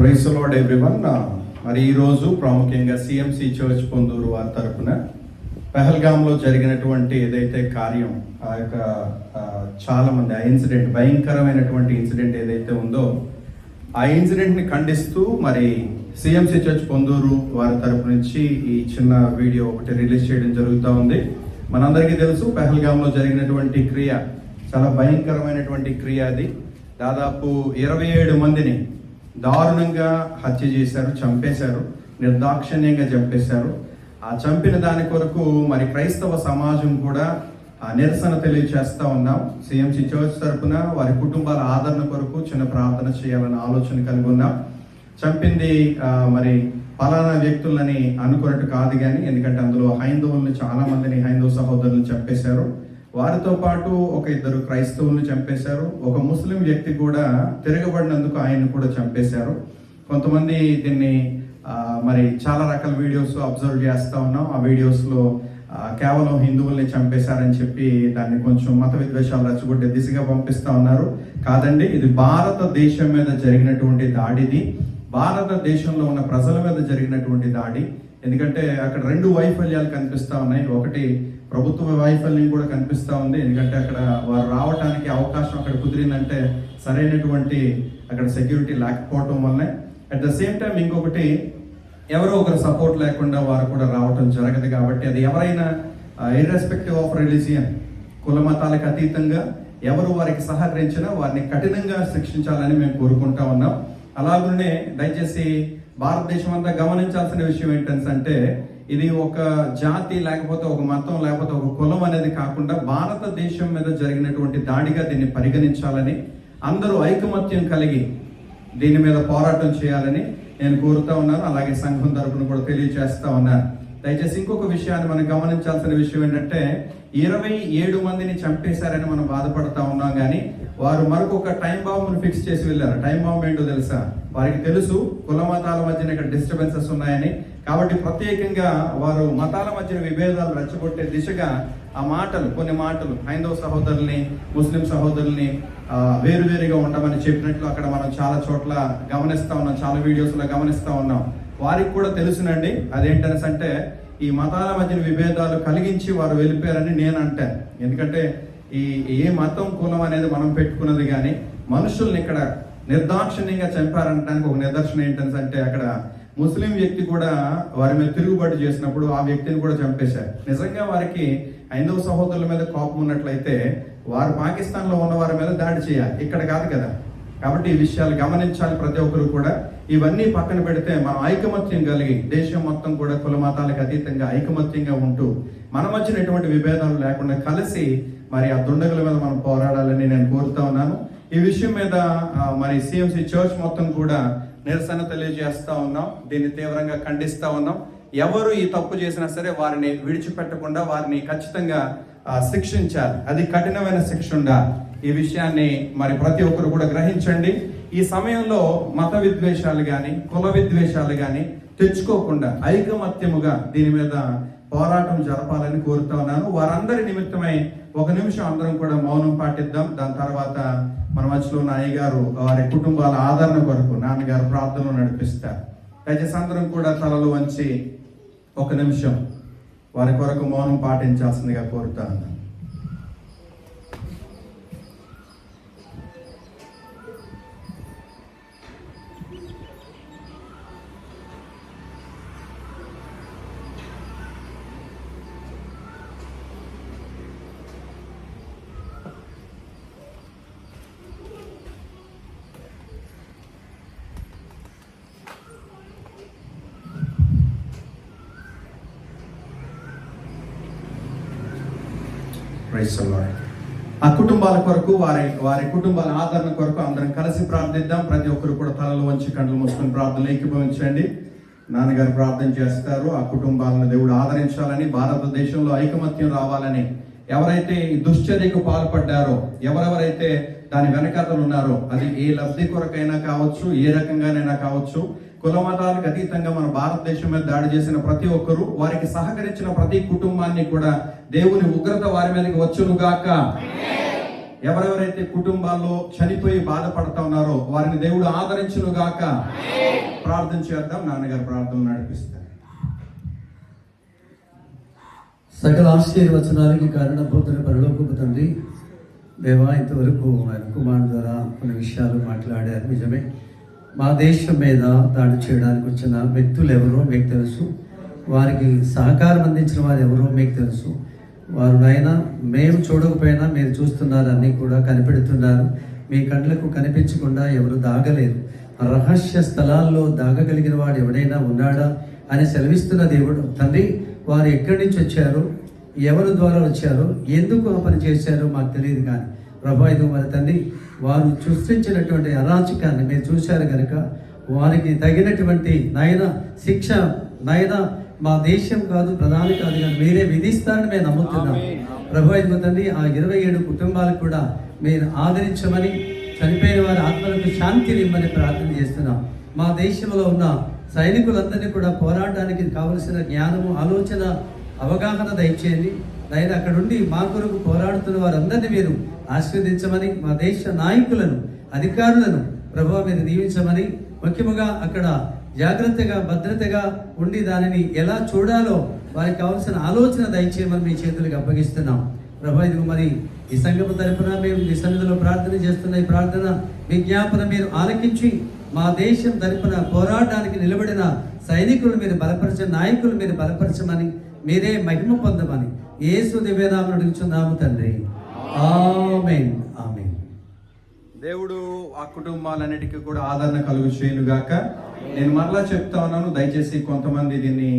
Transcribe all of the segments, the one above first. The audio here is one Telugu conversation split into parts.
ప్రైస్ లార్డ్ ఎవ్రీవన్ మరి ఈరోజు ప్రాముఖ్యంగా సిఎంసి చర్చ్ పొందూరు వారి తరపున పెహల్గాంలో జరిగినటువంటి ఏదైతే కార్యం ఆ యొక్క చాలామంది చాలా మంది ఆ ఇన్సిడెంట్ భయంకరమైనటువంటి ఇన్సిడెంట్ ఏదైతే ఉందో ఆ ఇన్సిడెంట్ని ఖండిస్తూ మరి సిఎంసి చర్చ్ పొందూరు వారి తరపు నుంచి ఈ చిన్న వీడియో ఒకటి రిలీజ్ చేయడం జరుగుతూ ఉంది. మనందరికీ తెలుసు పెహల్గాంలో జరిగినటువంటి క్రియ చాలా భయంకరమైనటువంటి క్రియ అది. దాదాపు ఇరవై ఏడు మందిని దారుణంగా హత్య చేశారు చంపేశారు నిర్దాక్షిణ్యంగా చంపేశారు. ఆ చంపిన దాని కొరకు మరి క్రైస్తవ సమాజం కూడా నిరసన తెలియచేస్తూ ఉన్నాం. సిఎంసి చర్చ్ తరపున వారి కుటుంబాల ఆదరణ కొరకు చిన్న ప్రార్థన చేయాలన్న ఆలోచన కలిగి ఉన్నాం. చంపింది మరి పలానా వ్యక్తులని అనుకున్నట్టు కాదు కానీ ఎందుకంటే అందులో హైందవుల్ని చాలా మందిని హైందవ సహోదరులను చంపేశారు. వారితో పాటు ఒక ఇద్దరు క్రైస్తవుల్ని చంపేశారు. ఒక ముస్లిం వ్యక్తి కూడా తిరగబడినందుకు ఆయన్ని కూడా చంపేశారు. కొంతమంది దీన్ని మరి చాలా రకాల వీడియోస్ అబ్జర్వ్ చేస్తూ ఉన్నాం. ఆ వీడియోస్లో కేవలం హిందువుల్ని చంపేశారని చెప్పి దాన్ని కొంచెం మత విద్వేషాలు రచ్చగొట్టే దిశగా పంపిస్తా ఉన్నారు. కాదండి ఇది భారతదేశం మీద జరిగినటువంటి దాడిది భారతదేశంలో ఉన్న ప్రజల మీద జరిగినటువంటి దాడి. ఎందుకంటే అక్కడ రెండు వైఫల్యాలు కనిపిస్తూ ఉన్నాయి. ఒకటి ప్రభుత్వ వైఫల్యం కూడా కనిపిస్తూ ఉంది. ఎందుకంటే అక్కడ వారు రావడానికి అవకాశం అక్కడ కుదిరిందంటే సరైనటువంటి అక్కడ సెక్యూరిటీ లేకపోవటం వల్లే అట్ ద సేమ్ టైం ఇంకొకటి ఎవరో ఒకరు సపోర్ట్ లేకుండా వారు కూడా రావటం జరగదు కాబట్టి అది ఎవరైనా ఇర్రెస్పెక్టివ్ ఆఫ్ రిలీజియన్ కుల మతాలకు అతీతంగా ఎవరు వారికి సహకరించినా వారిని కఠినంగా శిక్షించాలని మేము కోరుకుంటా ఉన్నాం. అలాగనే దయచేసి భారతదేశం అంతా గమనించాల్సిన విషయం ఏంటంటే ఇది ఒక జాతి లేకపోతే ఒక మతం లేకపోతే ఒక కులం అనేది కాకుండా భారతదేశం మీద జరిగినటువంటి దాడిగా దీన్ని పరిగణించాలని అందరూ ఐకమత్యం కలిగి దీని మీద పోరాటం చేయాలని నేను కోరుతా ఉన్నాను. అలాగే సంఘం తరపున కూడా తెలియజేస్తా ఉన్నాను. దయచేసి ఇంకొక విషయాన్ని మనం గమనించాల్సిన విషయం ఏంటంటే ఇరవై ఏడు మందిని చంపేశారని మనం బాధపడతా ఉన్నాం కానీ వారు మరొక టైం బాంబును ఫిక్స్ చేసి వెళ్ళారు. టైం బాంబు ఏంటో తెలుసా? వారికి తెలుసు కుల మతాల మధ్యన ఇక్కడ డిస్టర్బెన్సెస్ ఉన్నాయని. కాబట్టి ప్రత్యేకంగా వారు మతాల మధ్యన విభేదాలు రెచ్చగొట్టే దిశగా ఆ మాటలు కొన్ని మాటలు హైందవ సహోదరుల్ని ముస్లిం సహోదరుల్ని వేరువేరుగా ఉండమని చెప్పినట్లు అక్కడ మనం చాలా చోట్ల గమనిస్తూ ఉన్నాం చాలా వీడియోస్లో గమనిస్తూ ఉన్నాం. వారికి కూడా తెలుసునండి అదేంటనేసి అంటే ఈ మతాల మధ్యన విభేదాలు కలిగించి వారు వెళ్ళిపోయారని నేను అంటాను. ఎందుకంటే ఈ ఏ మతం కులం అనేది మనం పెట్టుకున్నది కానీ మనుషుల్ని ఇక్కడ నిర్దాక్షిణ్యంగా చంపారనడానికి ఒక నిదర్శనం ఏంటంటే అక్కడ ముస్లిం వ్యక్తి కూడా వారి మీద తిరుగుబాటు చేసినప్పుడు ఆ వ్యక్తిని కూడా చంపేశారు. నిజంగా వారికి హైందవ సహోదరుల మీద కోపం ఉన్నట్లయితే వారు పాకిస్తాన్లో ఉన్న వారి మీద దాడి చేయాలి. ఇక్కడ కాదు కదా. కాబట్టి ఈ విషయాలు గమనించాలి ప్రతి ఒక్కరు కూడా. ఇవన్నీ పక్కన పెడితే మనం ఐకమత్యం కలిగి దేశం మొత్తం కూడా కుల మతాలకు అతీతంగా ఐకమత్యంగా ఉంటూ మన మధ్యన ఎటువంటి విభేదాలు లేకుండా కలిసి మరి ఆ దుండగుల మీద మనం పోరాడాలని నేను కోరుతా ఉన్నాను. ఈ విషయం మీద మరి సిఎంసి చర్చ్ మొత్తం కూడా నిరసన తెలియజేస్తూ ఉన్నాం దీన్ని తీవ్రంగా ఖండిస్తూ ఉన్నాం. ఎవరు ఈ తప్పు చేసినా సరే వారిని విడిచిపెట్టకుండా వారిని ఖచ్చితంగా శిక్షించాలి. అది కఠినమైన శిక్ష ఉండాలి ఈ విషయాన్ని మరి ప్రతి ఒక్కరు కూడా గ్రహించండి. ఈ సమయంలో మత విద్వేషాలు కానీ కుల విద్వేషాలు కానీ తెచ్చుకోకుండా ఐకమత్యముగా దీని మీద పోరాటం జరపాలని కోరుతా ఉన్నాను. వారందరి నిమిత్తమై ఒక నిమిషం అందరం కూడా మౌనం పాటిద్దాం. దాని తర్వాత మన మధ్యలో ఉన్న అయ్యగారు వారి కుటుంబాల ఆదరణ కొరకు నాన్నగారు ప్రార్థనలు నడిపిస్తారు. దయచేసి అందరం కూడా తలలు వంచి ఒక నిమిషం వారి కొరకు మౌనం పాటించాల్సిందిగా కోరుతా ఉన్నాను. Praise ఆ కుటుంబాల కొరకు వారి వారి కుటుంబాల ఆదరణ కొరకు అందరం కలిసి ప్రార్థిద్దాం. ప్రతి ఒక్కరు కూడా తలలు వంచి కండ్లు మూసుకొని ప్రార్థన ఏకీభవించండి. నాన్నగారు ప్రార్థన చేస్తారు. ఆ కుటుంబాలను దేవుడు ఆదరించాలని భారతదేశంలో ఐకమత్యం రావాలని ఎవరైతే ఈ దుశ్చర్యకు పాల్పడ్డారో ఎవరెవరైతే దాని వెనకాతలు ఉన్నారో అది ఏ లబ్ధి కొరకైనా కావచ్చు ఏ రకంగానైనా కావచ్చు కుల మతాలకు అతీతంగా మన భారతదేశం మీద దాడి చేసిన ప్రతి ఒక్కరూ వారికి సహకరించిన ప్రతి కుటుంబాన్ని కూడా దేవుని ఉగ్రత వారి మీదకి వచ్చునుగాక. ఎవరెవరైతే కుటుంబాల్లో చనిపోయి బాధపడతా ఉన్నారో వారిని దేవుడు ఆదరించును గాక ప్రార్థన చేద్దాం నాన్నగారు ప్రార్థన నడిపిస్తారు. సకల ఆశీర్వచనాలకి కారణభూతుల పరలోకపు తండ్రి. దేవా ఇంతవరకు ఆయన కుమారుడు ద్వారా కొన్ని విషయాలు మాట్లాడారు. నిజమే. మా దేశం మీద దాడి చేయడానికి వచ్చిన వ్యక్తులు ఎవరో మీకు తెలుసు. వారికి సహకారం అందించిన వారు ఎవరో మీకు తెలుసు. వారు అయినా మేము చూడకపోయినా మీరు చూస్తున్నారు అన్నీ కూడా కనిపెడుతున్నారు. మీ కండ్లకు కనిపించకుండా ఎవరు దాగలేరు. రహస్య స్థలాల్లో దాగగలిగిన వాడు ఎవడైనా ఉన్నాడా అని సెలవిస్తున్న దేవుడు తండ్రి వారు ఎక్కడి నుంచి వచ్చారు? ఎవరి ద్వారా వచ్చారు? ఎందుకు ఆ పని చేశారో మాకు తెలియదు కానీ ప్రభా ఇది మరి తండ్రి వారు సృష్టించినటువంటి అరాచకాన్ని మీరు చూశారు కనుక వారికి తగినటువంటి నయన శిక్ష నయన మా దేశం కాదు ప్రధాని కాదు కానీ మీరే విధిస్తారని మేము నమ్ముతున్నాం. ప్రభా ఇదిగో తండ్రి ఆ ఇరవై ఏడు కుటుంబాలకు కూడా మీరు ఆదరించమని చనిపోయిన వారి ఆత్మలకు శాంతిని ఇమ్మని ప్రార్థన చేస్తున్నాం. మా దేశంలో ఉన్న సైనికులందరినీ కూడా పోరాటానికి కావలసిన జ్ఞానము ఆలోచన అవగాహన దయచేయండి. ఆయన అక్కడ ఉండి మా కొరకు పోరాడుతున్న వారందరినీ మీరు ఆశీర్వదించమని మా దేశ నాయకులను అధికారులను ప్రభావ మీరు దీవించమని ముఖ్యముగా అక్కడ జాగ్రత్తగా భద్రతగా ఉండి దానిని ఎలా చూడాలో వారికి కావాల్సిన ఆలోచన దయచేయమని మీ చేతులకు అప్పగిస్తున్నాం. ప్రభా ఇది మరి ఈ సంఘం తరపున మేము మీ సన్నిధిలో ప్రార్థన చేస్తున్న ఈ ప్రార్థన విజ్ఞాపన మీరు ఆలకించి మా దేశం తరపున పోరాటానికి నిలబడిన సైనికులు మీరు బలపరచ నాయకులు మీరు బలపరచమని మీరే మహిమ పొందమని యేసు దివ్యనామం అడుగుచున్నాము తండ్రి. ఆమెన్. ఆమెన్. దేవుడు ఆ కుటుంబాలన్నిటికీ కూడా ఆదరణ కలుగు చేయనుగాక నేను మరలా చెప్తా ఉన్నాను దయచేసి కొంతమంది దీన్ని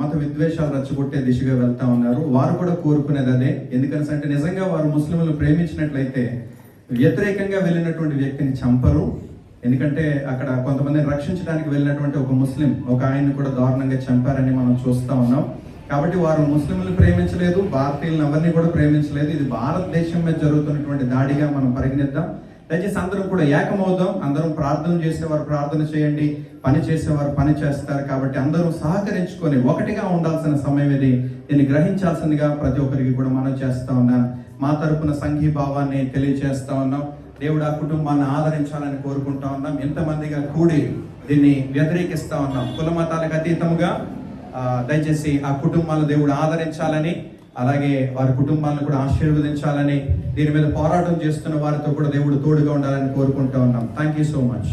మత విద్వేషాలు రచ్చగొట్టే దిశగా వెళ్తా ఉన్నారు. వారు కూడా కోరుకునేది అదే ఎందుకంటే నిజంగా వారు ముస్లింలు ప్రేమించినట్లయితే వ్యతిరేకంగా వెళ్ళినటువంటి వ్యక్తిని చంపరు. ఎందుకంటే అక్కడ కొంతమందిని రక్షించడానికి వెళ్ళినటువంటి ఒక ముస్లిం ఒక ఆయన్ని కూడా దారుణంగా చంపారని మనం చూస్తా ఉన్నాం. కాబట్టి వారు ముస్లింలు ప్రేమించలేదు భారతీయులను ఎవరిని కూడా ప్రేమించలేదు. ఇది భారతదేశం మీద జరుగుతున్నటువంటి దాడిగా మనం పరిగణిద్దాం. దయచేసి అందరం కూడా ఏకమవుదాం. అందరం ప్రార్థన చేసేవారు ప్రార్థన చేయండి. పని చేసేవారు పని చేస్తారు. కాబట్టి అందరూ సహకరించుకొని ఒకటిగా ఉండాల్సిన సమయం ఇది. దీన్ని గ్రహించాల్సిందిగా ప్రతి ఒక్కరికి కూడా మనం చేస్తా ఉన్నాను మా తరపున సంఘీభావాన్ని తెలియజేస్తూ ఉన్నాం. దేవుడు ఆ కుటుంబాన్ని ఆదరించాలని కోరుకుంటా ఉన్నాం. ఎంతమందిగా కూడి దీన్ని వ్యతిరేకిస్తా ఉన్నాం. కుల మతాలకు అతీతముగా దయచేసి ఆ కుటుంబాలను దేవుడు ఆదరించాలని అలాగే వారి కుటుంబాలను కూడా ఆశీర్వదించాలని దీని మీద పోరాటం చేస్తున్న వారితో కూడా దేవుడు తోడుగా ఉండాలని కోరుకుంటా ఉన్నాం. Thank you so much